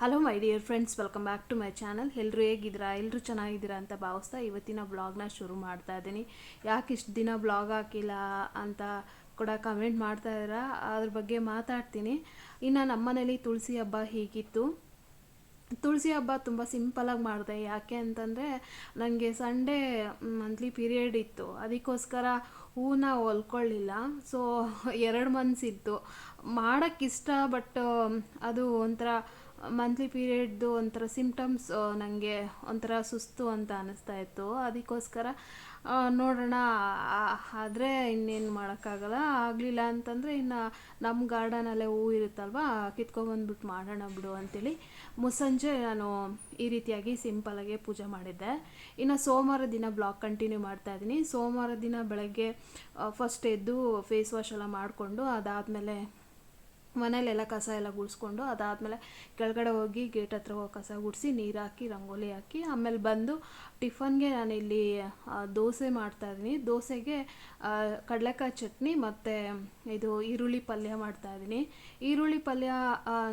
Hello my dear friends welcome back to my channel ಎಲ್ಲರೂ ಹೇಗಿದ್ದೀರಾ? ಎಲ್ಲರೂ ಚೆನ್ನಾಗಿದ್ದೀರಾ ಅಂತ ಭಾವಿಸ್ತಾ ಇವತ್ತಿನ ಬ್ಲಾಗ್ನ ಶುರು ಮಾಡ್ತಾ ಇದ್ದೀನಿ. ಯಾಕೆ ಇಷ್ಟು ದಿನ ಬ್ಲಾಗ್ ಹಾಕಿಲ್ಲ ಅಂತ ಕೂಡ ಕಮೆಂಟ್ ಮಾಡ್ತಾ ಇದ್ದೀರಾ? ಅದ್ರ ಬಗ್ಗೆ ಮಾತಾಡ್ತೀನಿ. ಇನ್ನು ನಮ್ಮನೇಲಿ ತುಳಸಿ ಹಬ್ಬ ಹೀಗಿತ್ತು. ತುಳಸಿ ಹಬ್ಬ ತುಂಬ ಸಿಂಪಲಾಗಿ ಮಾಡಿದೆ. ಯಾಕೆ ಅಂತಂದರೆ ನನಗೆ ಸಂಡೇ ಮಂತ್ಲಿ ಪೀರಿಯಡ್ ಇತ್ತು. ಅದಕ್ಕೋಸ್ಕರ ಹೂನ ಹೊಲ್ಕೊಳ್ಳಿಲ್ಲ ಸೊ ಎರಡು ಮನ್ಸಿತ್ತು ಮಾಡೋಕ್ಕಿಷ್ಟ ಬಟ್ ಅದು ಒಂಥರ ಮಂತ್ಲಿ ಪೀರಿಯಡ್ದು ಒಂಥರ ಸಿಂಪ್ಟಮ್ಸ್ ನನಗೆ ಒಂಥರ ಸುಸ್ತು ಅಂತ ಅನ್ನಿಸ್ತಾ ಇತ್ತು. ಅದಕ್ಕೋಸ್ಕರ ನೋಡೋಣ ಆದರೆ ಇನ್ನೇನು ಮಾಡೋಕ್ಕಾಗಲ್ಲ. ಆಗಲಿಲ್ಲ ಅಂತಂದರೆ ಇನ್ನು ನಮ್ಮ ಗಾರ್ಡನಲ್ಲೇ ಹೂ ಇರುತ್ತಲ್ವ ಕಿತ್ಕೊಬಂದ್ಬಿಟ್ಟು ಮಾಡೋಣ ಬಿಡು ಅಂತೇಳಿ ಮುಸ್ಸಂಜೆ ನಾನು ಈ ರೀತಿಯಾಗಿ ಸಿಂಪಲಾಗಿ ಪೂಜೆ ಮಾಡಿದ್ದೆ. ಇನ್ನು ಸೋಮವಾರ ದಿನ ಬ್ಲಾಗ್ ಕಂಟಿನ್ಯೂ ಮಾಡ್ತಾ ಇದ್ದೀನಿ. ಸೋಮವಾರ ದಿನ ಬೆಳಗ್ಗೆ ಫಸ್ಟ್ ಎದ್ದು ಫೇಸ್ ವಾಶ್ ಎಲ್ಲ ಮಾಡಿಕೊಂಡು ಅದಾದಮೇಲೆ ಮನೇಲೆಲ್ಲ ಕಸ ಎಲ್ಲ ಗುಡಿಸ್ಕೊಂಡು ಅದಾದಮೇಲೆ ಕೆಳಗಡೆ ಹೋಗಿ ಗೇಟ್ ಹತ್ರ ಹೋಗಿ ಕಸ ಗುಡಿಸಿ ನೀರು ಹಾಕಿ, ರಂಗೋಲಿ ಹಾಕಿ, ಆಮೇಲೆ ಬಂದು ಟಿಫನ್ಗೆ ನಾನಿಲ್ಲಿ ದೋಸೆ ಮಾಡ್ತಾಯಿದ್ದೀನಿ ದೋಸೆಗೆ ಕಡಲೆಕಾಯಿ ಚಟ್ನಿ ಮತ್ತು ಇದು ಈರುಳ್ಳಿ ಪಲ್ಯ ಮಾಡ್ತಾಯಿದ್ದೀನಿ ಈರುಳ್ಳಿ ಪಲ್ಯ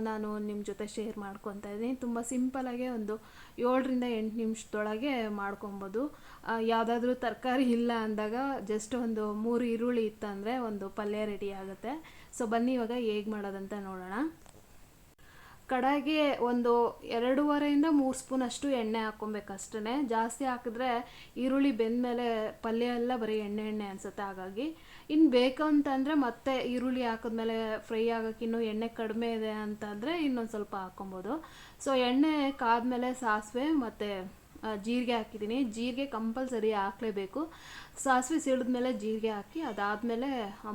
ನಾನು ನಿಮ್ಮ ಜೊತೆ ಶೇರ್ ಮಾಡ್ಕೊತಾ ಇದ್ದೀನಿ. ತುಂಬ ಸಿಂಪಲಾಗೆ ಒಂದು ಏಳರಿಂದ ಎಂಟು ನಿಮಿಷದೊಳಗೆ ಮಾಡ್ಕೊಬೋದು. ಯಾವುದಾದ್ರೂ ತರಕಾರಿ ಇಲ್ಲ ಅಂದಾಗ ಜಸ್ಟ್ ಒಂದು ಮೂರು ಈರುಳ್ಳಿ ಇತ್ತಂದರೆ ಒಂದು ಪಲ್ಯ ರೆಡಿ ಆಗುತ್ತೆ. ಸೊ ಬನ್ನಿ ಇವಾಗ ಹೇಗೆ ಮಾಡೋದಂತ ನೋಡೋಣ. ಕಡಾಯಿಗೆ ಒಂದು ಎರಡೂವರೆಯಿಂದ ಮೂರು ಸ್ಪೂನ್ ಅಷ್ಟು ಎಣ್ಣೆ ಹಾಕ್ಕೊಬೇಕು ಅಷ್ಟೇ ಜಾಸ್ತಿ ಹಾಕಿದ್ರೆ ಈರುಳ್ಳಿ ಬೆಂದಮೇಲೆ ಪಲ್ಯ ಎಲ್ಲ ಬರೀ ಎಣ್ಣೆ ಎಣ್ಣೆ ಅನಿಸುತ್ತೆ ಹಾಗಾಗಿ. ಇನ್ನು ಬೇಕು ಅಂತಂದರೆ ಮತ್ತೆ ಈರುಳ್ಳಿ ಹಾಕಿದ್ಮೇಲೆ ಫ್ರೈ ಆಗೋಕೆ ಇನ್ನೂ ಎಣ್ಣೆ ಕಡಿಮೆ ಇದೆ ಅಂತಂದರೆ ಇನ್ನೊಂದು ಸ್ವಲ್ಪ ಹಾಕ್ಕೊಬೋದು. ಸೊ ಎಣ್ಣೆ ಕಾದ್ಮೇಲೆ ಸಾಸಿವೆ ಮತ್ತು ಜೀರಿಗೆ ಹಾಕಿದ್ದೀನಿ. ಜೀರಿಗೆ ಕಂಪಲ್ಸರಿ ಹಾಕಲೇಬೇಕು. ಸಾಸಿವೆ ಸಿಡಿದ್ಮೇಲೆ ಜೀರಿಗೆ ಹಾಕಿ, ಅದಾದಮೇಲೆ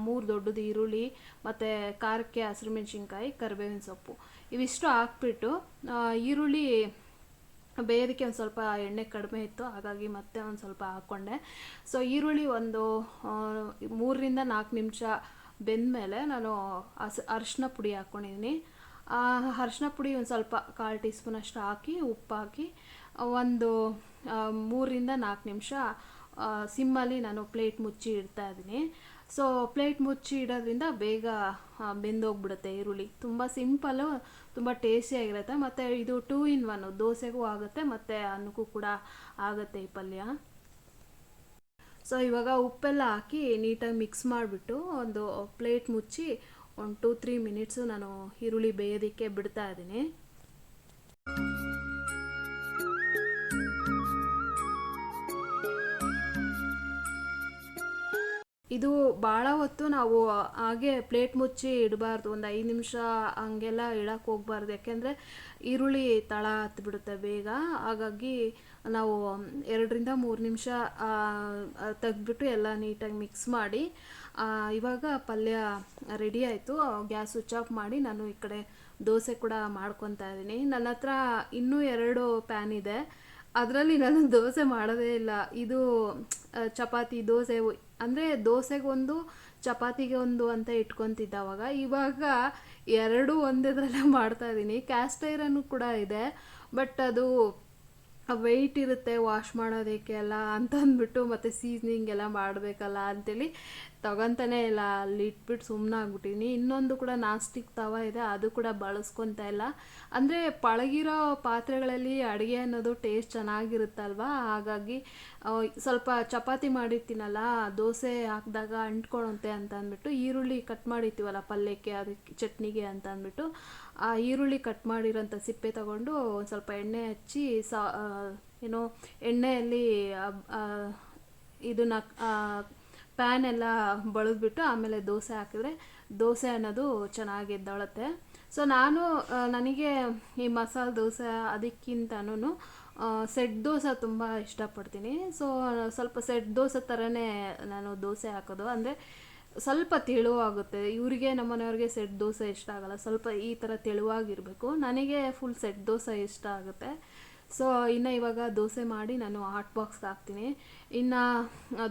ಮೂರು ದೊಡ್ಡದು ಈರುಳ್ಳಿ ಮತ್ತು ಖಾರಕ್ಕೆ ಹಸಿರು ಮೆಣಸಿನ್ಕಾಯಿ ಕರಿಬೇವಿನ ಸೊಪ್ಪು. ಇವಿಷ್ಟು ಹಾಕ್ಬಿಟ್ಟು ಈರುಳ್ಳಿ ಬೇಯೋದಕ್ಕೆ ಒಂದು ಸ್ವಲ್ಪ ಎಣ್ಣೆ ಕಡಿಮೆ ಇತ್ತು, ಹಾಗಾಗಿ ಮತ್ತೆ ಒಂದು ಸ್ವಲ್ಪ ಹಾಕ್ಕೊಂಡೆ ಸೊ ಈರುಳ್ಳಿ ಒಂದು ಮೂರರಿಂದ ನಾಲ್ಕು ನಿಮಿಷ ಬೆಂದಮೇಲೆ ನಾನು ಹಸ್ ಅರಿಶಿನ ಪುಡಿ ಹಾಕ್ಕೊಂಡಿದ್ದೀನಿ ಅರಿಶಿನ ಪುಡಿ ಒಂದು ಸ್ವಲ್ಪ ಕಾಲು ಟೀ ಸ್ಪೂನ್ ಅಷ್ಟು ಹಾಕಿ ಉಪ್ಪು ಹಾಕಿ ಒಂದು ಮೂರರಿಂದ ನಾಲ್ಕು ನಿಮಿಷ ಸಿಮ್ಮಲ್ಲಿ ನಾನು ಪ್ಲೇಟ್ ಮುಚ್ಚಿ ಇಡ್ತಾ ಇದ್ದೀನಿ. ಸೊ ಪ್ಲೇಟ್ ಮುಚ್ಚಿ ಇಡೋದ್ರಿಂದ ಬೇಗ ಬೆಂದೋಗ್ಬಿಡುತ್ತೆ ಈರುಳ್ಳಿ. ತುಂಬ ಸಿಂಪಲ್ಲು ತುಂಬ ಟೇಸ್ಟಿಯಾಗಿರುತ್ತೆ ಮತ್ತು ಇದು ಟೂ ಇನ್ ಒನ್, ದೋಸೆಗೂ ಆಗುತ್ತೆ, ಮತ್ತು ಅನ್ನಕ್ಕೂ ಕೂಡ ಆಗುತ್ತೆ ಈ ಪಲ್ಯ. ಸೊ ಇವಾಗ ಉಪ್ಪೆಲ್ಲ ಹಾಕಿ ನೀಟಾಗಿ ಮಿಕ್ಸ್ ಮಾಡಿಬಿಟ್ಟು ಒಂದು ಪ್ಲೇಟ್ ಮುಚ್ಚಿ, ಒಂದು ಟೂ ತ್ರೀ ಮಿನಿಟ್ಸು ನಾನು ಈರುಳ್ಳಿ ಬೇಯೋದಕ್ಕೆ ಬಿಡ್ತಾ ಇದ್ದೀನಿ. ಇದು ಭಾಳ ಹೊತ್ತು ನಾವು ಹಾಗೆ ಪ್ಲೇಟ್ ಮುಚ್ಚಿ ಇಡಬಾರ್ದು. ಒಂದು ಐದು ನಿಮಿಷ ಹಂಗೆಲ್ಲ ಇಡಕ್ಕೆ ಹೋಗ್ಬಾರ್ದು. ಯಾಕೆಂದರೆ ಈರುಳ್ಳಿ ತಳ ಹತ್ತಿಬಿಡುತ್ತೆ ಬೇಗ. ಹಾಗಾಗಿ ನಾವು ಎರಡರಿಂದ ಮೂರು ನಿಮಿಷ ತೆಗೆದ್ಬಿಟ್ಟು ಎಲ್ಲ ನೀಟಾಗಿ ಮಿಕ್ಸ್ ಮಾಡಿ ಇವಾಗ ಪಲ್ಯ ರೆಡಿ ಆಯಿತು. ಗ್ಯಾಸ್ ಸ್ವಿಚ್ ಆಫ್ ಮಾಡಿ ನಾನು ಈ ಕಡೆ ದೋಸೆ ಕೂಡ ಮಾಡ್ಕೊತಾ ಇದ್ದೀನಿ. ನನ್ನ ಹತ್ರ ಇನ್ನೂ ಎರಡು ಪ್ಯಾನ್ ಇದೆ. ಅದರಲ್ಲಿ ನಾನು ದೋಸೆ ಮಾಡೋದೇ ಇಲ್ಲ. ಇದು ಚಪಾತಿ, ದೋಸೆ ಅಂದರೆ ದೋಸೆಗೊಂದು, ಚಪಾತಿಗೆ ಒಂದು ಅಂತ ಇಟ್ಕೊತಿದ್ದೆ ಅವಾಗ. ಇವಾಗ ಎರಡು ಒಂದೇದ್ರಲ್ಲೇ ಮಾಡ್ತಾ ಇದ್ದೀನಿ ಕ್ಯಾಸ್ಟ್ ಐರನ್ನು ಕೂಡ ಇದೆ ಬಟ್ ಅದು ವೆಯ್ಟ್ ಇರುತ್ತೆ ವಾಶ್ ಮಾಡೋದಕ್ಕೆ ಎಲ್ಲ ಅಂತ ಅಂದ್ಬಿಟ್ಟು ಮತ್ತು ಸೀಸ್ನಿಂಗ್ ಎಲ್ಲ ಮಾಡಬೇಕಲ್ಲ ಅಂತೇಳಿ ತಗೊತಾನೆ ಇಲ್ಲ, ಅಲ್ಲಿ ಇಟ್ಬಿಟ್ಟು ಸುಮ್ಮನೆ ಆಗ್ಬಿಟ್ಟಿನಿ ಇನ್ನೊಂದು ಕೂಡ ನಾಸ್ಟಿಕ್ ಸ್ಟಿಕ್ ತವ ಇದೆ, ಅದು ಕೂಡ ಬಳಸ್ಕೊತಾ ಇಲ್ಲ. ಅಂದರೆ ಪಳಗಿರೋ ಪಾತ್ರೆಗಳಲ್ಲಿ ಅಡುಗೆ ಅನ್ನೋದು ಟೇಸ್ಟ್ ಚೆನ್ನಾಗಿರುತ್ತಲ್ವ? ಹಾಗಾಗಿ ಸ್ವಲ್ಪ ಚಪಾತಿ ಮಾಡಿರ್ತೀನಲ್ಲ, ದೋಸೆ ಹಾಕಿದಾಗ ಅಂಟ್ಕೊಳಂತೆ ಅಂತ ಅಂದ್ಬಿಟ್ಟು ಈರುಳ್ಳಿ ಕಟ್ ಮಾಡಿರ್ತೀವಲ್ಲ ಪಲ್ಯಕ್ಕೆ, ಅದಕ್ಕೆ, ಚಟ್ನಿಗೆ ಅಂತ ಅಂದ್ಬಿಟ್ಟು ಆ ಈರುಳ್ಳಿ ಕಟ್ ಮಾಡಿರೋಂಥ ಸಿಪ್ಪೆ ತಗೊಂಡು ಒಂದು ಸ್ವಲ್ಪ ಎಣ್ಣೆ ಹಚ್ಚಿ ಸಾ ಏನೋ ಎಣ್ಣೆಯಲ್ಲಿ ಇದನ್ನ ಪ್ಯಾನ್ ಎಲ್ಲ ಬಳಿದ್ಬಿಟ್ಟು ಆಮೇಲೆ ದೋಸೆ ಹಾಕಿದ್ರೆ ದೋಸೆ ಅನ್ನೋದು ಚೆನ್ನಾಗಿ ಎದ್ದೊಳುತ್ತೆ. ಸೊ ನಾನು ನನಗೆ ಈ ಮಸಾಲೆ ದೋಸೆ ಅದಕ್ಕಿಂತನೂ ಸೆಟ್ ದೋಸೆ ತುಂಬ ಇಷ್ಟಪಡ್ತೀನಿ. ಸೊ ಸ್ವಲ್ಪ ಸೆಟ್ ದೋಸೆ ಥರನೇ ನಾನು ದೋಸೆ ಹಾಕೋದು. ಅಂದರೆ ಸ್ವಲ್ಪ ತೆಳುವಾಗುತ್ತೆ. ಇವರಿಗೆ ನಮ್ಮನೆಯವ್ರಿಗೆ ಸೆಟ್ ದೋಸೆ ಇಷ್ಟ ಆಗಲ್ಲ. ಸ್ವಲ್ಪ ಈ ಥರ ತೆಳುವಾಗಿರಬೇಕು. ನನಗೆ ಫುಲ್ ಸೆಟ್ ದೋಸೆ ಇಷ್ಟ ಆಗುತ್ತೆ. ಸೊ ಇನ್ನು ಇವಾಗ ದೋಸೆ ಮಾಡಿ ನಾನು ಹಾಟ್ ಬಾಕ್ಸ್ಗೆ ಹಾಕ್ತೀನಿ. ಇನ್ನು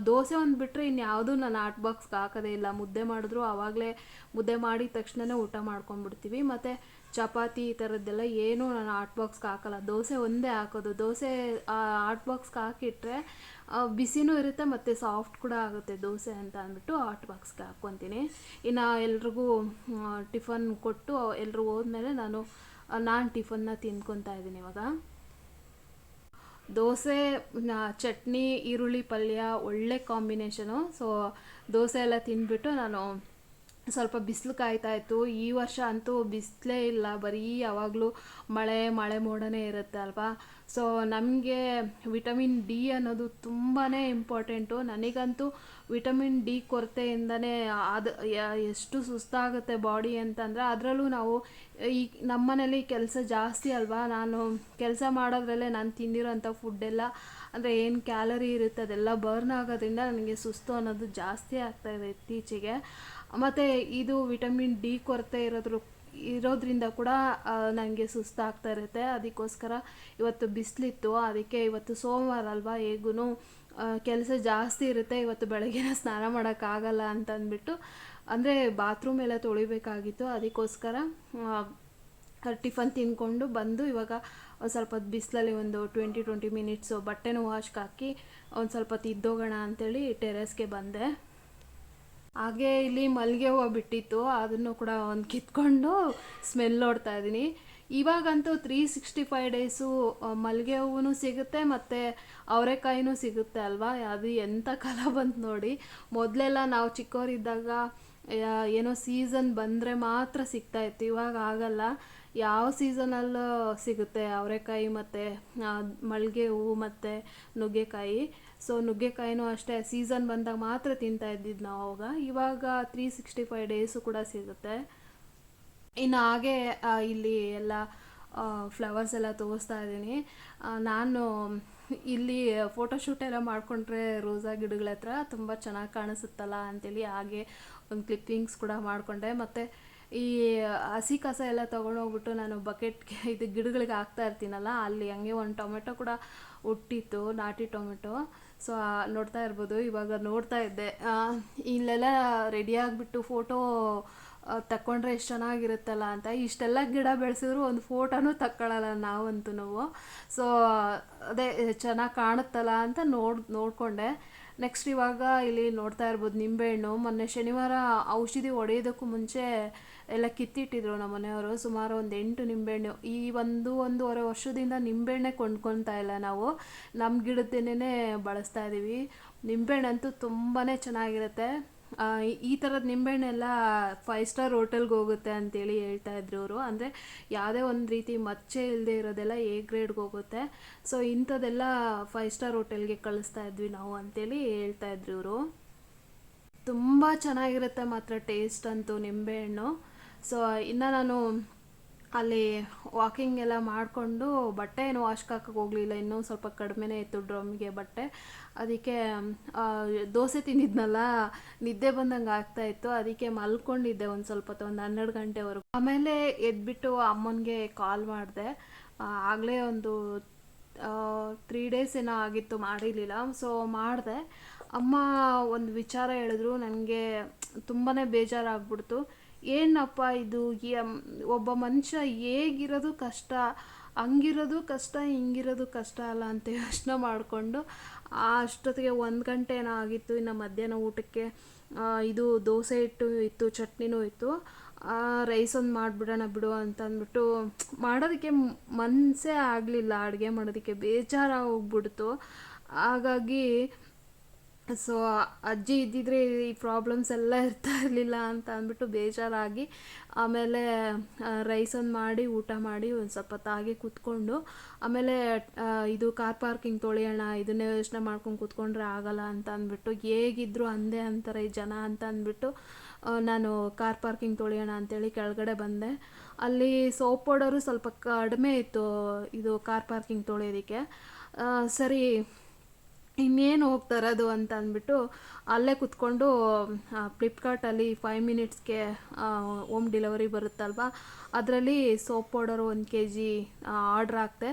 ದೋಸೆ ಒಂದು ಬಿಟ್ಟರೆ ಇನ್ನು ಯಾವುದೂ ನಾನು ಹಾಟ್ ಬಾಕ್ಸ್ಗೆ ಹಾಕೋದೇ ಇಲ್ಲ. ಮುದ್ದೆ ಮಾಡಿದ್ರು ಆವಾಗಲೇ ಮುದ್ದೆ ಮಾಡಿದ ತಕ್ಷಣನೇ ಊಟ ಮಾಡ್ಕೊಂಡ್ಬಿಡ್ತೀವಿ. ಮತ್ತು ಚಪಾತಿ ಈ ಥರದ್ದೆಲ್ಲ ಏನೂ ನಾನು ಹಾಟ್ ಬಾಕ್ಸ್ಗೆ ಹಾಕಲ್ಲ. ದೋಸೆ ಒಂದೇ ಹಾಕೋದು. ದೋಸೆ ಹಾಟ್ ಬಾಕ್ಸ್ಗೆ ಹಾಕಿಟ್ರೆ ಬಿಸಿನೂ ಇರುತ್ತೆ, ಮತ್ತು ಸಾಫ್ಟ್ ಕೂಡ ಆಗುತ್ತೆ. ದೋಸೆ ಅಂತ ಅಂದ್ಬಿಟ್ಟು ಹಾಟ್ ಬಾಕ್ಸ್ಗೆ ಹಾಕ್ಕೊತೀನಿ ಇನ್ನು ಎಲ್ರಿಗೂ ಟಿಫನ್ ಕೊಟ್ಟು ಎಲ್ಲರೂ ಹೋದ್ಮೇಲೆ ನಾನು ನಾನು ಟಿಫನ್ನ ತಿನ್ಕೊತಾ ಇದ್ದೀನಿ ಇವಾಗ. ದೋಸೆ ಚಟ್ನಿ, ಈರುಳ್ಳಿ ಪಲ್ಯ, ಒಳ್ಳೆ ಕಾಂಬಿನೇಷನು. ಸೊ ದೋಸೆ ಎಲ್ಲ ತಿಂದ್ಬಿಟ್ಟು ನಾನು ಸ್ವಲ್ಪ ಬಿಸಿಲು ಕಾಯ್ತಾ ಇತ್ತು. ಈ ವರ್ಷ ಅಂತೂ ಬಿಸಿಲೇ ಇಲ್ಲ. ಬರೀ ಯಾವಾಗಲೂ ಮಳೆ ಮಳೆ ಮೋಡನೇ ಇರುತ್ತೆ ಅಲ್ವಾ? ಸೊ ನಮಗೆ ವಿಟಮಿನ್ ಡಿ ಅನ್ನೋದು ತುಂಬಾ ಇಂಪಾರ್ಟೆಂಟು ನನಗಂತೂ ವಿಟಮಿನ್ ಡಿ ಕೊರತೆಯಿಂದನೇ ಅದು ಎಷ್ಟು ಸುಸ್ತಾಗುತ್ತೆ ಬಾಡಿ ಅಂತಂದರೆ ಅದರಲ್ಲೂ ನಾವು ಈ ನಮ್ಮನೇಲಿ ಕೆಲಸ ಜಾಸ್ತಿ ಅಲ್ವಾ? ನಾನು ಕೆಲಸ ಮಾಡೋದ್ರಲ್ಲೇ ನಾನು ತಿಂದಿರೋಂಥ ಫುಡ್ಡೆಲ್ಲ ಅಂದರೆ ಏನು ಕ್ಯಾಲರಿ ಇರುತ್ತೆ ಅದೆಲ್ಲ ಬರ್ನ್ ಆಗೋದ್ರಿಂದ ನನಗೆ ಸುಸ್ತು ಅನ್ನೋದು ಜಾಸ್ತಿ ಆಗ್ತಾ ಇದೆ ಇತ್ತೀಚೆಗೆ. ಮತ್ತು ಇದು ವಿಟಮಿನ್ ಡಿ ಕೊರತೆ ಇರೋದ್ರ ಇರೋದ್ರಿಂದ ಕೂಡ ನನಗೆ ಸುಸ್ತಾಗ್ತಾ ಇರುತ್ತೆ. ಅದಕ್ಕೋಸ್ಕರ ಇವತ್ತು ಬಿಸಿಲಿತ್ತು. ಅದಕ್ಕೆ ಇವತ್ತು ಸೋಮವಾರ ಅಲ್ವಾ ಹೇಗೂ ಕೆಲಸ ಜಾಸ್ತಿ ಇರುತ್ತೆ. ಇವತ್ತು ಬೆಳಗ್ಗೆನ ಸ್ನಾನ ಮಾಡೋಕ್ಕಾಗಲ್ಲ ಅಂತ ಅಂದ್ಬಿಟ್ಟು ಅಂದರೆ ಬಾತ್ರೂಮ್ ಎಲ್ಲ ತೊಳಿಬೇಕಾಗಿತ್ತು. ಅದಕ್ಕೋಸ್ಕರ ಟಿಫನ್ ತಿಂದ್ಕೊಂಡು ಬಂದು ಇವಾಗ ಒಂದು ಸ್ವಲ್ಪ ಹೊತ್ತು ಬಿಸಿಲಲ್ಲಿ ಒಂದು ಟ್ವೆಂಟಿ ಟ್ವೆಂಟಿ ಮಿನಿಟ್ಸು ಬಟ್ಟೆನೂ ವಾಶ್ಗೆ ಹಾಕಿ ಒಂದು ಸ್ವಲ್ಪ ಹೊತ್ತು ಇದ್ದೋಗೋಣ ಅಂತೇಳಿ ಟೆರೆಸ್ಗೆ ಬಂದೆ. ಹಾಗೆ ಇಲ್ಲಿ ಮಲ್ಲಿಗೆ ಹೂವು ಬಿಟ್ಟಿತ್ತು, ಅದನ್ನು ಕೂಡ ಒಂದು ಕಿತ್ಕೊಂಡು ಸ್ಮೆಲ್ ನೋಡ್ತಾ ಇದ್ದೀನಿ. ಇವಾಗಂತೂ ತ್ರೀ ಸಿಕ್ಸ್ಟಿ ಫೈವ್ ಡೇಸು ಮಲ್ಲಿಗೆ ಹೂವು ಸಿಗುತ್ತೆ ಮತ್ತು ಅವರೆಕಾಯಿನೂ ಸಿಗುತ್ತೆ ಅಲ್ವಾ? ಅದು ಎಂಥ ಕಾಲ ಬಂತು ನೋಡಿ. ಮೊದಲೆಲ್ಲ ನಾವು ಚಿಕ್ಕವರಿದ್ದಾಗ ಏನೋ ಸೀಸನ್ ಬಂದರೆ ಮಾತ್ರ ಸಿಗ್ತಾ ಇತ್ತು, ಇವಾಗ ಆಗಲ್ಲ. ಯಾವ ಸೀಸನಲ್ಲೂ ಸಿಗುತ್ತೆ ಅವರೆಕಾಯಿ ಮತ್ತು ಮಲ್ಲಿಗೆ ಹೂವು ಮತ್ತು ನುಗ್ಗೆಕಾಯಿ. ಸೊ ನುಗ್ಗೆಕಾಯಿನೂ ಅಷ್ಟೇ ಸೀಸನ್ ಬಂದಾಗ ಮಾತ್ರ ತಿಂತಾ ಇದ್ದಿದ್ದು ನಾವು ಅವಾಗ. ಇವಾಗ ತ್ರೀ ಸಿಕ್ಸ್ಟಿ ಫೈವ್ ಡೇಸು ಕೂಡ ಸಿಗುತ್ತೆ. ಇನ್ನು ಹಾಗೆ ಇಲ್ಲಿ ಎಲ್ಲ ಫ್ಲವರ್ಸ್ ಎಲ್ಲ ತೋರಿಸ್ತಾ ಇದ್ದೀನಿ. ನಾನು ಇಲ್ಲಿ ಫೋಟೋಶೂಟ್ ಎಲ್ಲ ಮಾಡಿಕೊಂಡ್ರೆ ರೋಸಾ ಗಿಡಗಳ ಹತ್ರ ತುಂಬ ಚೆನ್ನಾಗಿ ಕಾಣಿಸುತ್ತಲ್ಲ ಅಂತೇಳಿ ಹಾಗೆ ಒಂದು ಕ್ಲಿಪ್ಪಿಂಗ್ಸ್ ಕೂಡ ಮಾಡಿಕೊಂಡೆ. ಮತ್ತು ಈ ಹಸಿ ಕಸ ಎಲ್ಲ ತೊಗೊಂಡೋಗ್ಬಿಟ್ಟು ನಾನು ಬಕೆಟ್ಗೆ ಇದು ಗಿಡಗಳಿಗೆ ಹಾಕ್ತಾ ಇರ್ತೀನಲ್ಲ, ಅಲ್ಲಿ ಹಂಗೆ ಒಂದು ಟೊಮೆಟೊ ಕೂಡ ಹುಟ್ಟಿತ್ತು, ನಾಟಿ ಟೊಮೆಟೊ. ಸೊ ನೋಡ್ತಾ ಇರ್ಬೋದು, ಇವಾಗ ನೋಡ್ತಾ ಇದ್ದೆ. ಇಲ್ಲೆಲ್ಲ ರೆಡಿ ಆಗಿಬಿಟ್ಟು ಫೋಟೋ ತಕ್ಕೊಂಡ್ರೆ ಎಷ್ಟು ಚೆನ್ನಾಗಿರುತ್ತಲ್ಲ ಅಂತ. ಇಷ್ಟೆಲ್ಲ ಗಿಡ ಬೆಳೆಸಿದ್ರು ಒಂದು ಫೋಟೋನೂ ತಕ್ಕೊಳ್ಳಲ್ಲ ನಾವಂತೂ ನಾವು. ಸೊ ಅದೇ, ಚೆನ್ನಾಗಿ ಕಾಣುತ್ತಲ್ಲ ಅಂತ ನೋಡ್, ನೋಡಿಕೊಂಡೆ. ನೆಕ್ಸ್ಟ್ ಇವಾಗ ಇಲ್ಲಿ ನೋಡ್ತಾ ಇರ್ಬೋದು ನಿಂಬೆಹಣ್ಣು ಮೊನ್ನೆ ಶನಿವಾರ ಔಷಧಿ ಹೊಡೆಯೋದಕ್ಕೂ ಮುಂಚೆ ಎಲ್ಲ ಕಿತ್ತಿಟ್ಟಿದ್ರು ನಮ್ಮ ಮನೆಯವರು. ಸುಮಾರು ಒಂದು ಎಂಟು ನಿಂಬೆಹಣ್ಣು. ಈ ಒಂದು ಒಂದೂವರೆ ವರ್ಷದಿಂದ ನಿಂಬೆಹಣ್ಣೆ ಕೊಂಡ್ಕೊತಾ ಇಲ್ಲ ನಾವು. ನಮ್ಮ ಗಿಡದ್ದೇನೆ ಬಳಸ್ತಾ ಇದ್ದೀವಿ ನಿಂಬೆಹಣ್ಣಂತೂ ತುಂಬಾ ಚೆನ್ನಾಗಿರುತ್ತೆ. ಈ- ಈ ಥರದ ನಿಂಬೆಹಣ್ಣೆಲ್ಲ ಫೈವ್ ಸ್ಟಾರ್ ಹೋಟೆಲ್ಗೆ ಹೋಗುತ್ತೆ ಅಂತೇಳಿ ಹೇಳ್ತಾ ಇದ್ರು ಅವರು. ಅಂದರೆ ಯಾವುದೇ ಒಂದು ರೀತಿ ಮಚ್ಚೆ ಇಲ್ಲದೆ ಇರೋದೆಲ್ಲ ಎ ಗ್ರೇಡ್ಗೆ ಹೋಗುತ್ತೆ. ಸೊ ಇಂಥದ್ದೆಲ್ಲ ಫೈವ್ ಸ್ಟಾರ್ ಹೋಟೆಲ್ಗೆ ಕಳಿಸ್ತಾ ಇದ್ವಿ ನಾವು ಅಂತೇಳಿ ಹೇಳ್ತಾ ಇದ್ರು ಅವರು. ತುಂಬ ಚೆನ್ನಾಗಿರುತ್ತೆ ಮಾತ್ರ ಟೇಸ್ಟ್ ಅಂತೂ ನಿಂಬೆಹಣ್ಣು. ಸೊ ಇನ್ನು ನಾನು ಅಲ್ಲಿ ವಾಕಿಂಗ್ ಎಲ್ಲ ಮಾಡಿಕೊಂಡು ಬಟ್ಟೆ ಏನು ವಾಶ್ಗೆ ಹೋಗಲಿಲ್ಲ. ಇನ್ನೂ ಸ್ವಲ್ಪ ಕಡಿಮೆನೇ ಇತ್ತು ಡ್ರಮ್ಗೆ ಬಟ್ಟೆ. ಅದಕ್ಕೆ ದೋಸೆ ತಿಂದಿದ್ನಲ್ಲ, ನಿದ್ದೆ ಬಂದಂಗೆ ಆಗ್ತಾ ಇತ್ತು. ಅದಕ್ಕೆ ಮಲ್ಕೊಂಡಿದ್ದೆ ಒಂದು ಸ್ವಲ್ಪ ಹೊತ್ತು, ಒಂದು ಹನ್ನೆರಡು ಗಂಟೆವರೆಗೂ. ಆಮೇಲೆ ಎದ್ಬಿಟ್ಟು ಅಮ್ಮನಿಗೆ ಕಾಲ್ ಮಾಡಿದೆ. ಆಗಲೇ ಒಂದು ತ್ರೀ ಡೇಸ್ ಏನೋ ಆಗಿತ್ತು ಮಾಡಿರಲಿಲ್ಲ. ಸೊ ಮಾಡಿದೆ. ಅಮ್ಮ ಒಂದು ವಿಚಾರ ಹೇಳಿದ್ರು. ನನಗೆ ತುಂಬಾ ಬೇಜಾರಾಗ್ಬಿಡ್ತು. ಏನಪ್ಪ ಇದು? ಒಬ್ಬ ಮನುಷ್ಯ ಹೇಗಿರೋದು ಕಷ್ಟ, ಹಂಗಿರೋದು ಕಷ್ಟ, ಹಿಂಗಿರೋದು ಕಷ್ಟ ಅಲ್ಲ ಅಂತ ಯೋಚನೆ ಮಾಡಿಕೊಂಡು ಅಷ್ಟೊತ್ತಿಗೆ ಒಂದು ಗಂಟೆ ಏನೋ ಆಗಿತ್ತು, ಇನ್ನು ಮಧ್ಯಾಹ್ನ ಊಟಕ್ಕೆ ಇದು ದೋಸೆ ಹಿಟ್ಟು ಇತ್ತು, ಚಟ್ನಿನೂ ಇತ್ತು. ರೈಸ್ ಒಂದು ಮಾಡಿಬಿಡೋಣ ಬಿಡು ಅಂತ ಅಂದ್ಬಿಟ್ಟು, ಮಾಡೋದಕ್ಕೆ ಮನಸ್ಸೇ ಆಗಲಿಲ್ಲ, ಅಡುಗೆ ಮಾಡೋದಕ್ಕೆ ಬೇಜಾರಾಗೋಗ್ಬಿಡ್ತು ಹಾಗಾಗಿ ಸೊ ಅಜ್ಜಿ ಇದ್ದಿದ್ರೆ ಈ ಪ್ರಾಬ್ಲಮ್ಸ್ ಎಲ್ಲ ಇರ್ತಾ ಇರಲಿಲ್ಲ ಅಂತ ಅಂದ್ಬಿಟ್ಟು ಬೇಜಾರಾಗಿ ಆಮೇಲೆ ರೈಸನ್ನು ಮಾಡಿ, ಊಟ ಮಾಡಿ ಒಂದು ಸ್ವಲ್ಪ ತಾಗಿ ಕೂತ್ಕೊಂಡು, ಆಮೇಲೆ ಇದು ಕಾರ್ ಪಾರ್ಕಿಂಗ್ ತೊಳೆಯೋಣ ಇದನ್ನೇ ಯೋಚನೆ ಮಾಡ್ಕೊಂಡು ಕೂತ್ಕೊಂಡ್ರೆ ಆಗಲ್ಲ ಅಂತ ಅಂದ್ಬಿಟ್ಟು, ಹೇಗಿದ್ರು ಅಂದೇ ಅಂತಾರೆ ಈ ಜನ ಅಂತ ಅಂದ್ಬಿಟ್ಟು ನಾನು ಕಾರ್ ಪಾರ್ಕಿಂಗ್ ತೊಳೆಯೋಣ ಅಂತೇಳಿ ಕೆಳಗಡೆ ಬಂದೆ. ಅಲ್ಲಿ ಸೋಪ್ ಪೌಡರು ಸ್ವಲ್ಪ ಕಡಿಮೆ ಇತ್ತು, ಇದು ಕಾರ್ ಪಾರ್ಕಿಂಗ್ ತೊಳೆಯೋದಕ್ಕೆ. ಸರಿ ಇನ್ನೇನು ಹೋಗ್ತಾ ಇರೋದು ಅಂತ ಅಂದ್ಬಿಟ್ಟು ಅಲ್ಲೇ ಕುತ್ಕೊಂಡು ಫ್ಲಿಪ್ಕಾರ್ಟಲ್ಲಿ ಫೈವ್ ಮಿನಿಟ್ಸ್ಗೆ ಹೋಮ್ ಡೆಲಿವರಿ ಬರುತ್ತಲ್ವ? ಅದರಲ್ಲಿ ಸೋಪ್ ಪೌಡರ್ ಒಂದು ಕೆ ಜಿ ಆರ್ಡ್ರ್ ಹಾಕಿದೆ.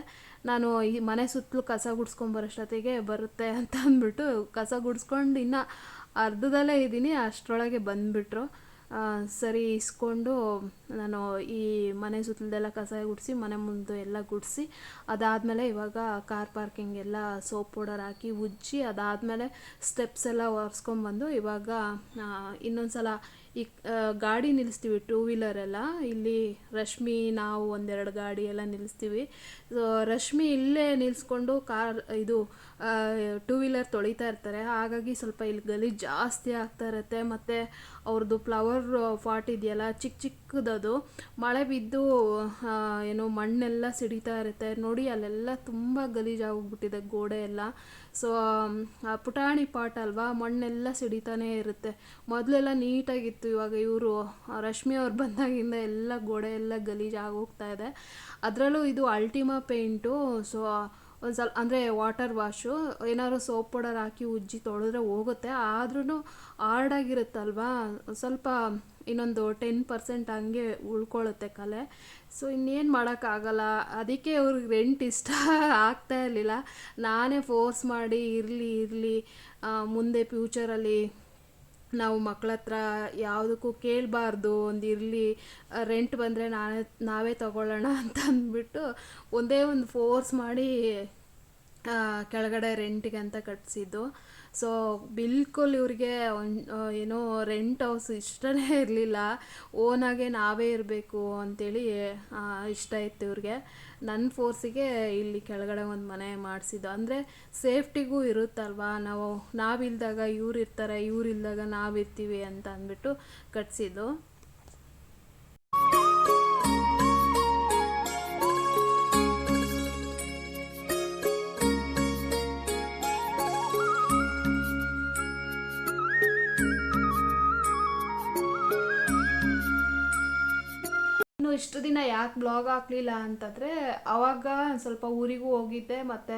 ನಾನು ಈ ಮನೆ ಸುತ್ತಲೂ ಕಸ ಗುಡ್ಸ್ಕೊಂಬರೋಷ್ಟೊತ್ತಿಗೆ ಬರುತ್ತೆ ಅಂತ ಅಂದ್ಬಿಟ್ಟು ಕಸ ಗುಡಿಸ್ಕೊಂಡು ಇನ್ನು ಅರ್ಧದಲ್ಲೇ ಇದ್ದೀನಿ, ಅಷ್ಟರೊಳಗೆ ಬಂದುಬಿಟ್ರು. ಸರಿ, ಇಸ್ಕೊಂಡು ನಾನು ಈ ಮನೆ ಸುತ್ತಲದೆಲ್ಲ ಕಸ ಗುಡಿಸಿ, ಮನೆ ಮುಂದೆ ಎಲ್ಲ ಗುಡಿಸಿ, ಅದಾದಮೇಲೆ ಇವಾಗ ಕಾರ್ ಪಾರ್ಕಿಂಗ್ ಎಲ್ಲ ಸೋಪ್ ಪೌಡರ್ ಹಾಕಿ ಉಜ್ಜಿ, ಅದಾದಮೇಲೆ ಸ್ಟೆಪ್ಸ್ ಎಲ್ಲ ಒರೆಸ್ಕೊಂಬಂದು ಇವಾಗ ಇನ್ನೊಂದು ಸಲ ಈ ಗಾಡಿ ನಿಲ್ಲಿಸ್ತೀವಿ ಟೂ ವೀಲರ್ ಎಲ್ಲ. ಇಲ್ಲಿ ರಶ್ಮಿ, ನಾವು ಒಂದೆರಡು ಗಾಡಿ ಎಲ್ಲ ನಿಲ್ಲಿಸ್ತೀವಿ ಸೊ ರಶ್ಮಿ ಇಲ್ಲೇ ನಿಲ್ಲಿಸ್ಕೊಂಡು ಕಾರ್, ಇದು ಟೂ ವೀಲರ್ ತೊಳಿತಾ ಇರ್ತಾರೆ. ಹಾಗಾಗಿ ಸ್ವಲ್ಪ ಇಲ್ಲಿ ಗಲೀಜು ಜಾಸ್ತಿ ಆಗ್ತಾ ಇರುತ್ತೆ. ಮತ್ತು ಅವ್ರದ್ದು ಫ್ಲವರ್ ಫಾಟ್ ಇದೆಯಲ್ಲ ಚಿಕ್ಕ ಚಿಕ್ಕದದು ಮಳೆ ಬಿದ್ದು ಏನು ಮಣ್ಣೆಲ್ಲ ಸಿಡಿತಾ ಇರುತ್ತೆ. ನೋಡಿ, ಅಲ್ಲೆಲ್ಲ ತುಂಬ ಗಲೀಜಾಗೋಗ್ಬಿಟ್ಟಿದೆ ಗೋಡೆ ಎಲ್ಲ. ಸೊ ಪುಟಾಣಿ ಪಾಟ್ ಅಲ್ವಾ, ಮಣ್ಣೆಲ್ಲ ಸಿಡಿತಾನೇ ಇರುತ್ತೆ. ಮೊದಲೆಲ್ಲ ನೀಟಾಗಿತ್ತು ಇವಾಗ ಇವರು. ರಶ್ಮಿ ಅವ್ರು ಬಂದಾಗಿಂದ ಎಲ್ಲ ಗೋಡೆ ಎಲ್ಲ ಗಲೀಜಾಗೋಗ್ತಾ ಇದೆ. ಅದರಲ್ಲೂ ಇದು ಅಲ್ಟಿಮಾ ಪೇಂಟು. ಸೊ ಒಂದು ಸ್ವಲ್ಪ, ಅಂದರೆ ವಾಟರ್ ವಾಶು. ಏನಾದ್ರು ಸೋಪ್ ಪೌಡರ್ ಹಾಕಿ ಉಜ್ಜಿ ತೊಳೆದ್ರೆ ಹೋಗುತ್ತೆ. ಆದ್ರೂ ಹಾರ್ಡಾಗಿರುತ್ತಲ್ವಾ? ಸ್ವಲ್ಪ ಇನ್ನೊಂದು ಟೆನ್ ಪರ್ಸೆಂಟ್ ಹಂಗೆ ಉಳ್ಕೊಳ್ಳುತ್ತೆ ಕಲೆ. ಸೊ ಇನ್ನೇನು ಮಾಡೋಕ್ಕಾಗಲ್ಲ. ಅದಕ್ಕೆ ಅವ್ರಿಗೆ ರೆಂಟ್ ಇಷ್ಟ ಆಗ್ತಾ ಇರಲಿಲ್ಲ. ನಾನೇ ಫೋರ್ಸ್ ಮಾಡಿ ಇರಲಿ ಇರಲಿ ಮುಂದೆ ಫ್ಯೂಚರಲ್ಲಿ ನಾವು ಮಕ್ಕಳ ಹತ್ರ ಯಾವುದಕ್ಕೂ ಕೇಳಬಾರ್ದು. ಒಂದು ಇರಲಿ ರೆಂಟ್ ಬಂದರೆ ನಾನೇ, ನಾವೇ ತಗೊಳ್ಳೋಣ ಅಂತ ಅಂದ್ಬಿಟ್ಟು ಒಂದೇ ಒಂದು ಫೋರ್ಸ್ ಮಾಡಿ ಕೆಳಗಡೆ ರೆಂಟಿಗೆ ಅಂತ ಕಟ್ಟಿಸಿದ್ದು ಸೊ ಬಿಲ್ಕುಲ್ ಇವ್ರಿಗೆ ಏನೋ ರೆಂಟ್ ಹೌಸ್ ಇಷ್ಟನೇ ಇರಲಿಲ್ಲ. ಓನಾಗೆ ನಾವೇ ಇರಬೇಕು ಅಂತೇಳಿ ಆ, ಇಷ್ಟ ಇತ್ತು ಇವ್ರಿಗೆ. ನನ್ನ ಫೋರ್ಸಿಗೆ ಇಲ್ಲಿ ಕೆಳಗಡೆ ಒಂದು ಮನೆ ಮಾಡಿಸಿದ್ದು. ಅಂದರೆ ಸೇಫ್ಟಿಗೂ ಇರುತ್ತಲ್ವಾ? ನಾವು ನಾವಿಲ್ದಾಗ ಇವ್ರು ಇರ್ತಾರೆ ಇವ್ರು ಇಲ್ದಾಗ ನಾವಿರ್ತೀವಿ ಅಂತ ಅಂದ್ಬಿಟ್ಟು ಕಟ್ಟಿಸಿದ್ದು ಇಷ್ಟು ದಿನ ಯಾಕೆ ಬ್ಲಾಗ್ ಹಾಕ್ಲಿಲ್ಲ ಅಂತಂದರೆ ಆವಾಗ ಸ್ವಲ್ಪ ಊರಿಗೂ ಹೋಗಿದ್ದೆ, ಮತ್ತು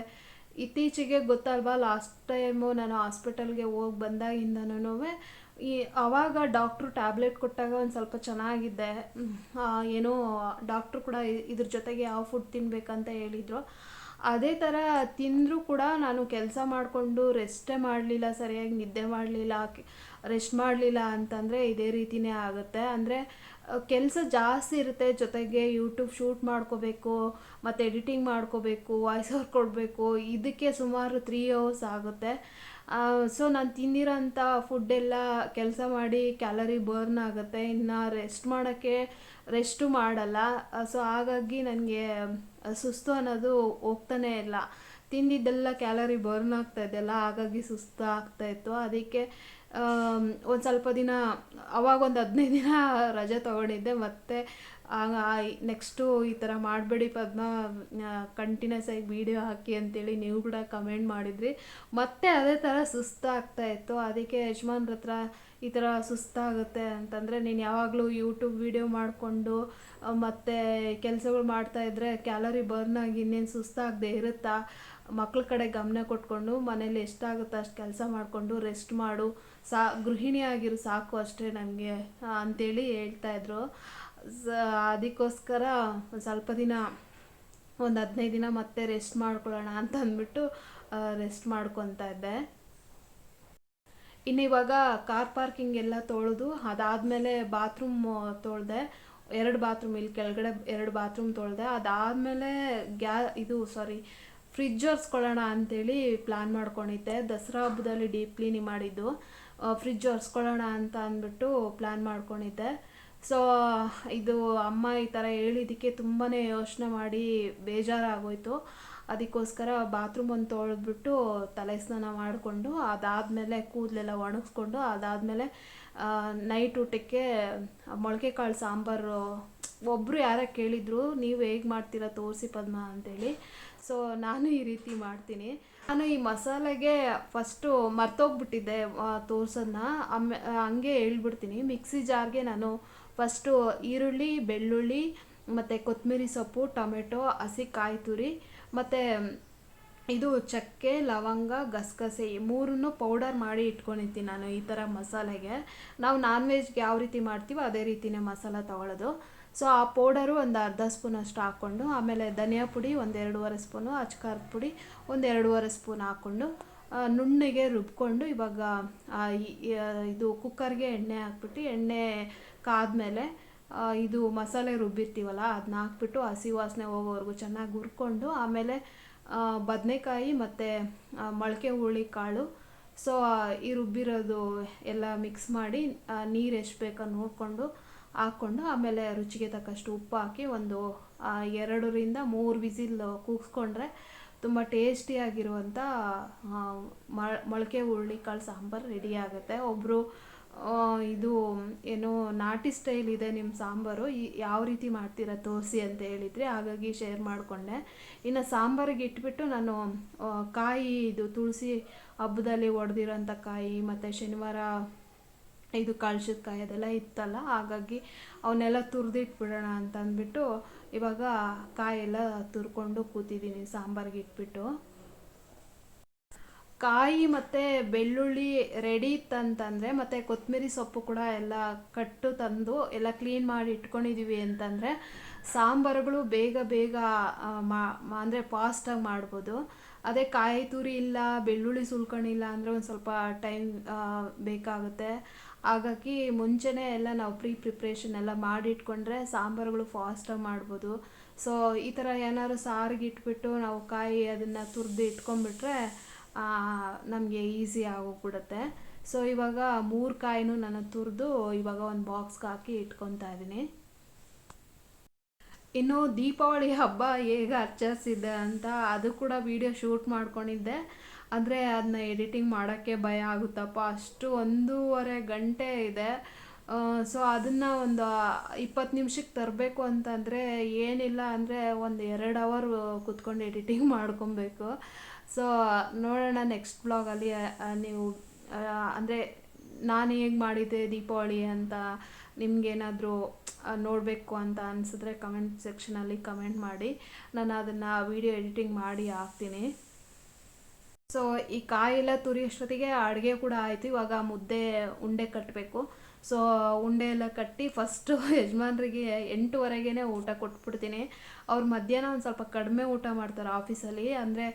ಇತ್ತೀಚೆಗೆ ಗೊತ್ತಲ್ವಾ ಲಾಸ್ಟ್ ಟೈಮು ನಾನು ಹಾಸ್ಪಿಟಲ್ಗೆ ಹೋಗಿ ಬಂದಾಗಿಂದನೂ ಈ ಆವಾಗ ಡಾಕ್ಟ್ರು ಟ್ಯಾಬ್ಲೆಟ್ ಕೊಟ್ಟಾಗ ಒಂದು ಸ್ವಲ್ಪ ಚೆನ್ನಾಗಿದ್ದೆ. ಏನೋ ಡಾಕ್ಟ್ರು ಕೂಡ ಇದ್ರ ಜೊತೆಗೆ ಯಾವ ಫುಡ್ ತಿನ್ನಬೇಕಂತ ಹೇಳಿದರು. ಅದೇ ಥರ ತಿಂದರೂ ಕೂಡ ನಾನು ಕೆಲಸ ಮಾಡಿಕೊಂಡು ರೆಸ್ಟೇ ಮಾಡಲಿಲ್ಲ, ಸರಿಯಾಗಿ ನಿದ್ದೆ ಮಾಡಲಿಲ್ಲ ರೆಸ್ಟ್ ಮಾಡಲಿಲ್ಲ ಅಂತಂದರೆ ಇದೇ ರೀತಿನೇ ಆಗುತ್ತೆ. ಅಂದರೆ ಕೆಲಸ ಜಾಸ್ತಿ ಇರುತ್ತೆ ಜೊತೆಗೆ ಯೂಟ್ಯೂಬ್ ಶೂಟ್ ಮಾಡ್ಕೋಬೇಕು, ಮತ್ತು ಎಡಿಟಿಂಗ್ ಮಾಡ್ಕೋಬೇಕು ವಾಯ್ಸ್ ಓವರ್ ಕೊಡಬೇಕು, ಇದಕ್ಕೆ ಸುಮಾರು ತ್ರೀ ಅವರ್ಸ್ ಆಗುತ್ತೆ. ಸೊ ನಾನು ತಿಂದಿರೋಂಥ ಫುಡ್ಡೆಲ್ಲ ಕೆಲಸ ಮಾಡಿ ಕ್ಯಾಲರಿ ಬರ್ನ್ ಆಗುತ್ತೆ. ಇನ್ನು ರೆಸ್ಟ್ ಮಾಡೋಕ್ಕೆ ರೆಸ್ಟು ಮಾಡಲ್ಲ. ಸೊ ಹಾಗಾಗಿ ನನಗೆ ಸುಸ್ತು ಅನ್ನೋದು ಹೋಗ್ತಾನೇ ಇಲ್ಲ. ತಿಂದಿದ್ದೆಲ್ಲ ಕ್ಯಾಲರಿ ಬರ್ನ್ ಆಗ್ತಾ ಇದೆಯಲ್ಲ, ಹಾಗಾಗಿ ಸುಸ್ತು ಆಗ್ತಾಯಿತ್ತು ಅದಕ್ಕೆ ಒಂದು ಸ್ವಲ್ಪ ದಿನ, ಅವಾಗ ಒಂದು ಹದಿನೈದು ದಿನ ರಜೆ ತಗೊಂಡಿದ್ದೆ, ಮತ್ತೆ ನೆಕ್ಸ್ಟು ಈ ಥರ ಮಾಡಬೇಡಿ ಪದ್ಮ ಕಂಟಿನ್ಯೂಸ್ ಆಗಿ ವೀಡಿಯೋ ಹಾಕಿ ಅಂತೇಳಿ ನೀವು ಕೂಡ ಕಮೆಂಟ್ ಮಾಡಿದ್ರಿ. ಮತ್ತೆ ಅದೇ ಥರ ಸುಸ್ತಾಗ್ತಾ ಇತ್ತು. ಅದಕ್ಕೆ ಯಜಮಾನ್ರ ಹತ್ರ ಈ ಥರ ಸುಸ್ತಾಗುತ್ತೆ ಅಂತಂದರೆ ನೀನು ಯಾವಾಗಲೂ ಯೂಟ್ಯೂಬ್ ವೀಡಿಯೋ ಮಾಡಿಕೊಂಡು ಮತ್ತು ಕೆಲಸಗಳು ಮಾಡ್ತಾಯಿದ್ರೆ ಕ್ಯಾಲೋರಿ ಬರ್ನ್ ಆಗಿ ಇನ್ನೇನು ಸುಸ್ತಾಗದೆ ಇರುತ್ತಾ? ಮಕ್ಳ ಕಡೆ ಗಮನ ಕೊಟ್ಕೊಂಡು ಮನೇಲಿ ಎಷ್ಟಾಗುತ್ತೋ ಅಷ್ಟು ಕೆಲಸ ಮಾಡಿಕೊಂಡು ರೆಸ್ಟ್ ಮಾಡು. ಸಾ, ಗೃಹಿಣಿ ಆಗಿರು ಸಾಕು ಅಷ್ಟೇ ನನಗೆ ಅಂತೇಳಿ ಹೇಳ್ತಾಯಿದ್ರು ಅದಕ್ಕೋಸ್ಕರ ಒಂದು ಸ್ವಲ್ಪ ದಿನ, ಒಂದು ಹದಿನೈದು ದಿನ ಮತ್ತೆ ರೆಸ್ಟ್ ಮಾಡ್ಕೊಳ್ಳೋಣ ಅಂತ ಅಂದ್ಬಿಟ್ಟು ರೆಸ್ಟ್ ಮಾಡ್ಕೊತಾ ಇದ್ದೆ. ಇನ್ನು ಇವಾಗ ಕಾರ್ ಪಾರ್ಕಿಂಗ್ ಎಲ್ಲ ತೊಳೆದು, ಅದಾದಮೇಲೆ ಬಾತ್ರೂಮ್ ತೊಳೆದೆ. ಎರಡು ಬಾತ್ರೂಮ್ ಇಲ್ಲಿ ಕೆಳಗಡೆ ಎರಡು ಬಾತ್ರೂಮ್ ತೊಳೆದೆ. ಅದಾದಮೇಲೆ ಗ್ಯಾ, ಇದು ಸಾರಿ ಫ್ರಿಜ್ ಒರೆಸ್ಕೊಳ್ಳೋಣ ಅಂತೇಳಿ ಪ್ಲ್ಯಾನ್ ಮಾಡ್ಕೊಂಡಿದ್ದೆ. ದಸರಾ ಹಬ್ಬದಲ್ಲಿ ಡೀಪ್ ಕ್ಲೀನಿಂಗ್ ಮಾಡಿದ್ದು. ಫ್ರಿಜ್ ಒರೆಸ್ಕೊಳ್ಳೋಣ ಅಂತ ಅಂದ್ಬಿಟ್ಟು ಪ್ಲ್ಯಾನ್ ಮಾಡ್ಕೊಂಡಿದ್ದೆ. ಸೊ ಇದು ಅಮ್ಮ ಈ ಥರ ಹೇಳಿದ್ದಕ್ಕೆ ತುಂಬಾ ಯೋಚನೆ ಮಾಡಿ ಬೇಜಾರಾಗೋಯಿತು. ಅದಕ್ಕೋಸ್ಕರ ಬಾತ್ರೂಮ್ ಒಂದು ತೊಳೆದ್ಬಿಟ್ಟು ತಲೆ ಸ್ನಾನ ಮಾಡಿಕೊಂಡು ಅದಾದಮೇಲೆ ಕೂದಲೆಲ್ಲ ಒಣಗಿಸ್ಕೊಂಡು ಅದಾದಮೇಲೆ ನೈಟ್ ಊಟಕ್ಕೆ ಮೊಳಕೆ ಕಾಳು ಸಾಂಬಾರು. ಒಬ್ಬರು ಯಾರೋ ಕೇಳಿದರು, ನೀವು ಹೇಗೆ ಮಾಡ್ತೀರಾ ತೋರಿಸಿ ಪದ್ಮ ಅಂತೇಳಿ. ಸೊ ನಾನು ಈ ರೀತಿ ಮಾಡ್ತೀನಿ. ನಾನು ಈ ಮಸಾಲೆಗೆ ಫಸ್ಟು ಮರ್ತೋಗ್ಬಿಟ್ಟಿದ್ದೆ ತೋರ್ಸೋದನ್ನ ಆಮೆ ಹಂಗೆ ಹೇಳ್ಬಿಡ್ತೀನಿ. ಮಿಕ್ಸಿ ಜಾರ್ಗೆ ನಾನು ಫಸ್ಟು ಈರುಳ್ಳಿ, ಬೆಳ್ಳುಳ್ಳಿ, ಮತ್ತು ಕೊತ್ತಂಬರಿ ಸೊಪ್ಪು, ಟೊಮೆಟೊ, ಹಸಿ ಕಾಯಿ ತುರಿ ಮತ್ತು ಇದು ಚಕ್ಕೆ, ಲವಂಗ, ಗಸಗಸೆ ಮೂರನ್ನು ಪೌಡರ್ ಮಾಡಿ ಇಟ್ಕೊಂಡಿರ್ತೀನಿ ನಾನು ಈ ಥರ ಮಸಾಲೆಗೆ. ನಾವು ನಾನ್ ವೆಜ್ಗೆ ಯಾವ ರೀತಿ ಮಾಡ್ತೀವೋ ಅದೇ ರೀತಿನೇ ಮಸಾಲ ತಗೊಳ್ಳೋದು. ಸೊ ಆ ಪೌಡರು ಒಂದು ಅರ್ಧ ಸ್ಪೂನ್ ಅಷ್ಟು ಹಾಕ್ಕೊಂಡು, ಆಮೇಲೆ ಧನಿಯಾ ಪುಡಿ ಒಂದು ಎರಡೂವರೆ ಸ್ಪೂನು ಅಚ್ಕಾರದ ಪುಡಿ ಒಂದು ಎರಡೂವರೆ ಸ್ಪೂನ್ ಹಾಕ್ಕೊಂಡು ನುಣ್ಣಗೆ ರುಬ್ಕೊಂಡು ಇವಾಗ ಇದು ಕುಕ್ಕರ್ಗೆ ಎಣ್ಣೆ ಹಾಕ್ಬಿಟ್ಟು, ಎಣ್ಣೆ ಕಾದ್ಮೇಲೆ ಇದು ಮಸಾಲೆ ರುಬ್ಬಿರ್ತೀವಲ್ಲ ಅದನ್ನ ಹಾಕ್ಬಿಟ್ಟು ಹಸಿ ವಾಸನೆ ಹೋಗೋವರೆಗೂ ಚೆನ್ನಾಗಿ ಹುರ್ಕೊಂಡು, ಆಮೇಲೆ ಬದನೆಕಾಯಿ ಮತ್ತು ಮೊಳಕೆ ಹುಳಿ ಕಾಳು, ಸೊ ಈ ರುಬ್ಬಿರೋದು ಎಲ್ಲ ಮಿಕ್ಸ್ ಮಾಡಿ ನೀರು ಎಷ್ಟು ಬೇಕೋ ನೋಡಿಕೊಂಡು ಹಾಕ್ಕೊಂಡು ಆಮೇಲೆ ರುಚಿಗೆ ತಕ್ಕಷ್ಟು ಉಪ್ಪು ಹಾಕಿ ಒಂದು ಎರಡರಿಂದ ಮೂರು ವಿಸಿಲ್ ಕೂಗಿಸ್ಕೊಂಡ್ರೆ ತುಂಬ ಟೇಸ್ಟಿಯಾಗಿರುವಂಥ ಮೊಳಕೆ, ಹುರುಳಿ, ಕಾಳು ಸಾಂಬಾರು ರೆಡಿ ಆಗುತ್ತೆ. ಒಬ್ಬರು ಇದು ಏನು ನಾಟಿ ಸ್ಟೈಲ್ ಇದೆ ನಿಮ್ಮ ಸಾಂಬಾರು ಯಾವ ರೀತಿ ಮಾಡ್ತೀರಾ ತೋರಿಸಿ ಅಂತ ಹೇಳಿದ್ರಿ ಹಾಗಾಗಿ ಶೇರ್ ಮಾಡಿಕೊಂಡೆ. ಇನ್ನು ಸಾಂಬಾರಿಗೆ ಇಟ್ಬಿಟ್ಟು ನಾನು ಕಾಯಿ ಇದು ತುಳಸಿ ಹಬ್ಬದಲ್ಲಿ ಒಡೆದಿರೋಂಥ ಕಾಯಿ, ಮತ್ತು ಶನಿವಾರ ಇದು ಕಳ್ಸಿದ ಕಾಯಿ ಅದೆಲ್ಲ ಇತ್ತಲ್ಲ, ಹಾಗಾಗಿ ಅವನ್ನೆಲ್ಲ ತುರಿದಿಟ್ಬಿಡೋಣ ಅಂತ ಅಂದ್ಬಿಟ್ಟು ಇವಾಗ ಕಾಯೆಲ್ಲ ತುರ್ಕೊಂಡು ಕೂತಿದ್ದೀನಿ ಸಾಂಬಾರಿಗೆ ಇಟ್ಬಿಟ್ಟು. ಕಾಯಿ ಮತ್ತು ಬೆಳ್ಳುಳ್ಳಿ ರೆಡಿ ಇತ್ತಂತಂದರೆ ಮತ್ತು ಕೊತ್ತಂಬರಿ ಸೊಪ್ಪು ಕೂಡ ಎಲ್ಲ ಕಟ್ಟು ತಂದು ಎಲ್ಲ ಕ್ಲೀನ್ ಮಾಡಿ ಇಟ್ಕೊಂಡಿದ್ದೀವಿ ಅಂತಂದರೆ ಸಾಂಬಾರುಗಳು ಬೇಗ ಬೇಗ ಮಾ, ಅಂದರೆ ಫಾಸ್ಟಾಗಿ ಮಾಡ್ಬೋದು. ಅದೇ ಕಾಯಿ ತುರಿ ಇಲ್ಲ, ಬೆಳ್ಳುಳ್ಳಿ ಸುಲ್ಕೊಂಡಿಲ್ಲ ಅಂದರೆ ಒಂದು ಸ್ವಲ್ಪ ಟೈಮ್ ಬೇಕಾಗುತ್ತೆ. ಹಾಗಾಗಿ ಮುಂಚೆನೇ ಎಲ್ಲ ನಾವು ಪ್ರೀ ಪ್ರಿಪ್ರೇಷನ್ ಎಲ್ಲ ಮಾಡಿಟ್ಕೊಂಡ್ರೆ ಸಾಂಬಾರುಗಳು ಫಾಸ್ಟಾಗಿ ಮಾಡ್ಬೋದು. ಸೊ ಈ ಥರ ಏನಾದ್ರು ಸಾರಿಗೆ ಇಟ್ಬಿಟ್ಟು ನಾವು ಕಾಯಿ ಅದನ್ನು ತುರಿದು ಇಟ್ಕೊಂಡ್ಬಿಟ್ರೆ ನಮಗೆ ಈಸಿ ಆಗೋಗ್ಬಿಡುತ್ತೆ. ಸೊ ಇವಾಗ ಮೂರು ಕಾಯಿನೂ ನಾನು ತುರಿದು ಇವಾಗ ಒಂದು ಬಾಕ್ಸ್ಗೆ ಹಾಕಿ ಇಟ್ಕೊತಾ ಇದ್ದೀನಿ. ಇನ್ನು ದೀಪಾವಳಿ ಹಬ್ಬ ಹೇಗೆ ಆಚರಿಸಿದ್ದೆ ಅಂತ ಅದು ಕೂಡ ವಿಡಿಯೋ ಶೂಟ್ ಮಾಡ್ಕೊಂಡಿದ್ದೆ. ಆದರೆ ಅದನ್ನ ಎಡಿಟಿಂಗ್ ಮಾಡೋಕ್ಕೆ ಭಯ ಆಗುತ್ತಪ್ಪ. ಅಷ್ಟು ಒಂದೂವರೆ ಗಂಟೆ ಇದೆ. ಸೊ ಅದನ್ನು ಒಂದು ಇಪ್ಪತ್ತು ನಿಮಿಷಕ್ಕೆ ತರಬೇಕು ಅಂತಂದರೆ ಏನಿಲ್ಲ ಅಂದರೆ ಒಂದು ಎರಡು ಅವರ್ ಕುತ್ಕೊಂಡು ಎಡಿಟಿಂಗ್ ಮಾಡ್ಕೊಬೇಕು. ಸೊ ನೋಡೋಣ ನೆಕ್ಸ್ಟ್ ಬ್ಲಾಗಲ್ಲಿ ನೀವು ಅಂದರೆ ನಾನು ಹೇಗೆ ಮಾಡಿದ್ದೆ ದೀಪಾವಳಿ ಅಂತ, ನಿಮ್ಗೇನಾದರೂ ನೋಡಬೇಕು ಅಂತ ಅನಿಸಿದ್ರೆ ಕಮೆಂಟ್ ಸೆಕ್ಷನಲ್ಲಿ ಕಮೆಂಟ್ ಮಾಡಿ. ನಾನು ಅದನ್ನು ವಿಡಿಯೋ ಎಡಿಟಿಂಗ್ ಮಾಡಿ ಹಾಕ್ತೀನಿ. ಸೊ ಈ ಕಾಯೆಲ್ಲ ತುರಿಯೋಷ್ಟೊತ್ತಿಗೆ ಅಡುಗೆ ಕೂಡ ಆಯಿತು. ಇವಾಗ ಮುದ್ದೆ ಉಂಡೆ ಕಟ್ಟಬೇಕು ಸೊ ಉಂಡೆ ಎಲ್ಲ ಕಟ್ಟಿ ಫಸ್ಟು ಯಜಮಾನ್ರಿಗೆ ಎಂಟುವರೆಗೇ ಊಟ ಕೊಟ್ಬಿಡ್ತೀನಿ. ಅವ್ರು ಮಧ್ಯಾಹ್ನ ಒಂದು ಸ್ವಲ್ಪ ಕಡಿಮೆ ಊಟ ಮಾಡ್ತಾರೆ ಆಫೀಸಲ್ಲಿ ಅಂದರೆ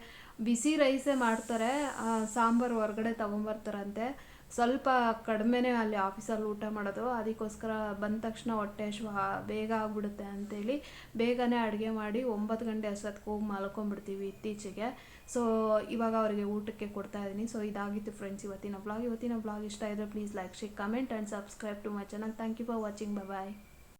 ಬಿಸಿ ರೈಸೇ ಮಾಡ್ತಾರೆ ಸಾಂಬಾರು ಹೊರಗಡೆ ತೊಗೊಂಬರ್ತಾರಂತೆ. ಸ್ವಲ್ಪ ಕಡಿಮೆನೇ ಅಲ್ಲಿ ಆಫೀಸಲ್ಲಿ ಊಟ ಮಾಡೋದು. ಅದಕ್ಕೋಸ್ಕರ ಬಂದ ತಕ್ಷಣ ಹೊಟ್ಟೆ ಹಶ್ವ ಬೇಗ ಆಗ್ಬಿಡುತ್ತೆ ಅಂತೇಳಿ ಬೇಗನೆ ಅಡುಗೆ ಮಾಡಿ ಒಂಬತ್ತು ಗಂಟೆ ಅಷ್ಟೊತ್ತಿಗೆ ಹೋಗಿ ಮಲ್ಕೊಂಡ್ಬಿಡ್ತೀವಿ ಇತ್ತೀಚೆಗೆ. ಸೊ ಇವಾಗ ಅವರಿಗೆ ಊಟಕ್ಕೆ ಕೊಡ್ತಾ ಇದ್ದೀನಿ. ಸೊ ಇದಾಗಿತ್ತು ಫ್ರೆಂಡ್ಸ್ ಇವತ್ತಿನ ಬ್ಲಾಗ್ ಇವತ್ತಿನ ಬ್ಲಾಗ್ ಇಷ್ಟ ಇದ್ದರೆ please like share comment and subscribe to my channel thank you for watching bye